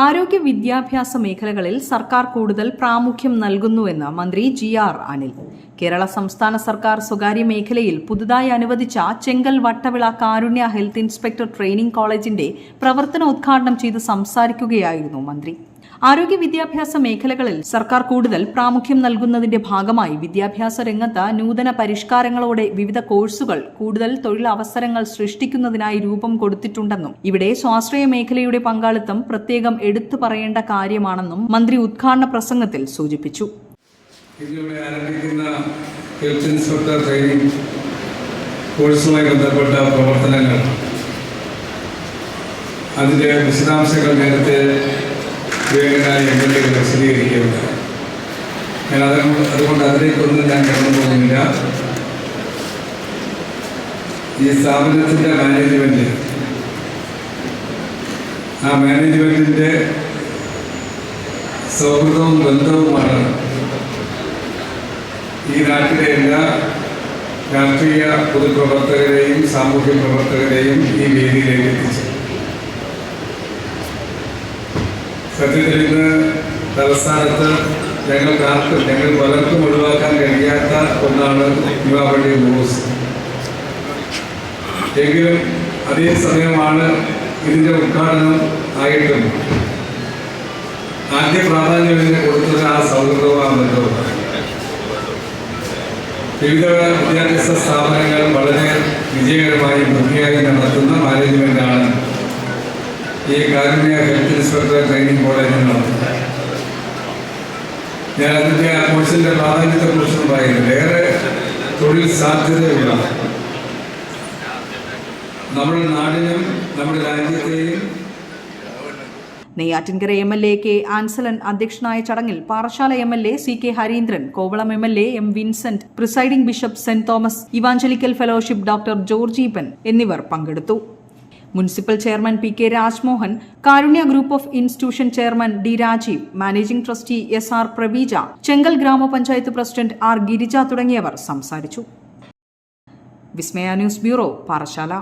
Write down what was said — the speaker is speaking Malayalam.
ആരോഗ്യ വിദ്യാഭ്യാസ മേഖലകളിൽ സർക്കാർ കൂടുതൽ പ്രാമുഖ്യം നൽകുന്നുവെന്ന് മന്ത്രി ജി ആർ അനിൽ. കേരള സംസ്ഥാന സർക്കാർ സ്വകാര്യ മേഖലയിൽ പുതുതായി അനുവദിച്ച Chenkal Vattavila Karunya health inspector training കോളേജിന്റെ പ്രവർത്തന പ്രവർത്തനോദ്ഘാടനം ചെയ്ത് സംസാരിക്കുകയായിരുന്നു മന്ത്രി. ആരോഗ്യ വിദ്യാഭ്യാസ മേഖലകളിൽ സർക്കാർ കൂടുതൽ പ്രാമുഖ്യം നൽകുന്നതിന്റെ ഭാഗമായി വിദ്യാഭ്യാസ രംഗത്ത് നൂതന പരിഷ്കാരങ്ങളോടെ വിവിധ കോഴ്സുകൾ കൂടുതൽ തൊഴിലവസരങ്ങൾ സൃഷ്ടിക്കുന്നതിനായി രൂപം കൊടുത്തിട്ടുണ്ടെന്നും ഇവിടെ സ്വാശ്രയ മേഖലയുടെ പങ്കാളിത്തം പ്രത്യേകം എടുത്തു പറയേണ്ട കാര്യമാണെന്നും മന്ത്രി ഉദ്ഘാടന പ്രസംഗത്തിൽ സൂചിപ്പിച്ചു. ഇന്നിവിടെ ആരംഭിക്കുന്ന ഹെൽത്ത് ഇൻസ്പെക്ടർ ട്രെയിനിങ് കോഴ്സുമായി ബന്ധപ്പെട്ട പ്രവർത്തനങ്ങൾ. അതിന്റെ വിശദാംശങ്ങൾ നേരത്തെ വേഗനായി എം എൽ എ വിശദീകരിക്കുകയുണ്ടായി ഞാൻ അതുകൊണ്ട് അതുകൊണ്ട് അതിലേക്കൊന്നും ഞാൻ കടന്നു പോകുന്നില്ല. ഈ സ്ഥാപനത്തിന്റെ മാനേജ്മെന്റ് ആ മാനേജ്മെന്റിന്റെ സൗഹൃദവും ബന്ധവുമാണ് നാട്ടിലെ എല്ലാ രാഷ്ട്രീയ പൊതുപ്രവർത്തകരെയും സാമൂഹ്യ പ്രവർത്തകരെയും ഈ വേദിയിലേക്ക് എത്തിച്ചു. സത്യത്തിൽ ഇന്ന് തലസ്ഥാനത്ത് ഞങ്ങൾക്ക് ആർക്കും ഞങ്ങൾ പലർക്കും ഒഴിവാക്കാൻ കഴിയാത്ത ഒന്നാണ് യുവാവണ്ടി ന്യൂസ് എങ്കിലും അതേ സമയമാണ് ഇതിന്റെ ഉദ്ഘാടനം ആയിട്ടും ആദ്യ പ്രാധാന്യം ഇതിന് കൊടുത്തത് ആ ബന്ധവുമാണ് വിവിധ വിദ്യാഭ്യാസ സ്ഥാപനങ്ങൾ വളരെ വിജയകരമായി ഭംഗിയായി നടത്തുന്ന മാനേജ്മെന്റാണ് ഈ കാരുണ്യ ഹെൽത്ത് ഇൻസ്പെക്ടർ ട്രെയിനിങ് നടത്തുന്നത്. ഞാൻ അതിന്റെ ആ കോഴ്സിന്റെ പ്രാധാന്യത്തെക്കുറിച്ചും പറയുന്നത് ഏറെ തൊഴിൽ സാധ്യതയുള്ള നമ്മുടെ നാടിനും നമ്മുടെ രാജ്യത്തെയും Neyyattinkara M L A K Ansalan അധ്യക്ഷനായ ചടങ്ങിൽ Parassala M L A C K Harindran Kovalam M L A M Vincent presiding bishop saint Thomas evangelical fellowship doctor George Eapen എന്നിവർ പങ്കെടുത്തു. Municipal chairman P K Rajmohan Karunya group of institution chairman D Rajeev managing trustee S R Praveeja Chenkal ഗ്രാമപഞ്ചായത്ത് പ്രസിഡന്റ് ആർ ഗിരിജ തുടങ്ങിയവർ സംസാരിച്ചു. വിസ്മയ ന്യൂസ് ബ്യൂറോ പാറശാല